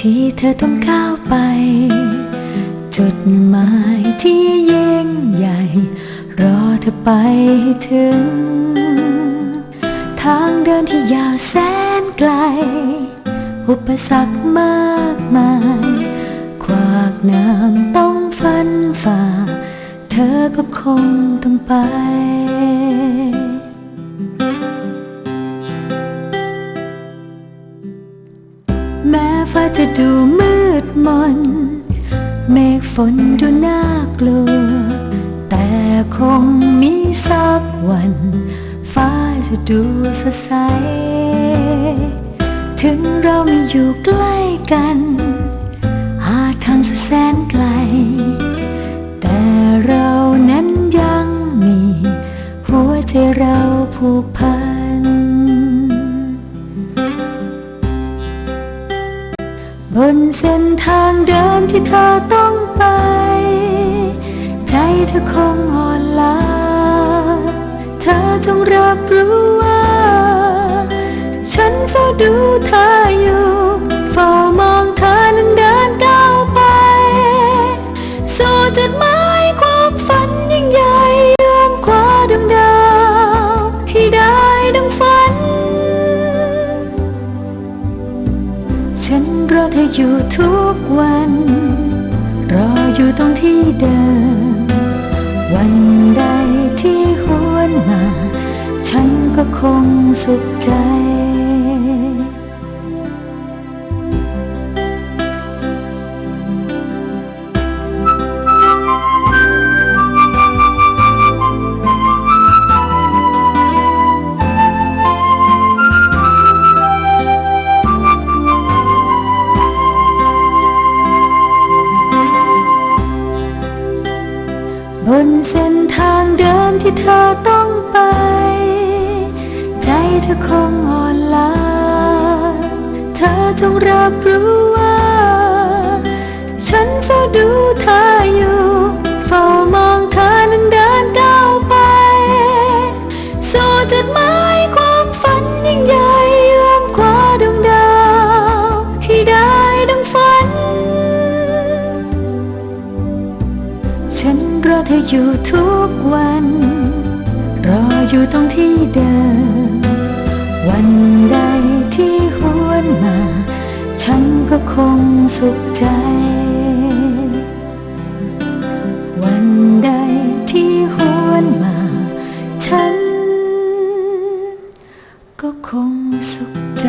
ที่เธอต้องก้าวไปจุดหมายที่ยิ่งใหญ่ รอเธอไปถึง ทางเดินที่ยาวแสนไกล อุปสรรคมากมาย ขวากน้ำต้องฟันฝ่า เธอก็คงต้องไป ฟ้าจะดูมืดมน เมฆฝนดูน่ากลัว แต่คงมีสักวัน ฟ้าจะดูสดใส ถึงเราไม่อยู่ใกล้กัน หาทางสุดแสนไกล แต่เรานั้นยังมี หัวใจเราผูกพัน บนเส้นทางเดินที่เธอต้องไป ใจเธอคงอ่อนล้าเธอจงรับรู้ว่า ฉันเฝ้าดูเธออยู่เฝ้ามองเธอนั้นเดินก้าวไป สู่จุดหมาย อเธออยู่ทุกวัน รออยู่ตรงที่เดิม วันใดที่หวนมา ฉันก็คงสุขใจ เส้นทางเดินที่เธอต้องไป ใจเธอคงอ่อนล้า เธอจงรับรู้ว่า ฉันเฝ้าดูเธออยู่เฝ้ามองเธอนั้นเดินก้าวไป สู่จุดหมายความฝันยิ่งใหญ่เอื้อมคว้าดวงดาว ให้ได้ดังฝัน ฉัน รอเธออยู่ทุกวัน รออยู่ตรงที่เดิม วันใดที่หวนมา ฉันก็คงสุขใจ วันใดที่หวนมา ฉันก็คงสุขใจ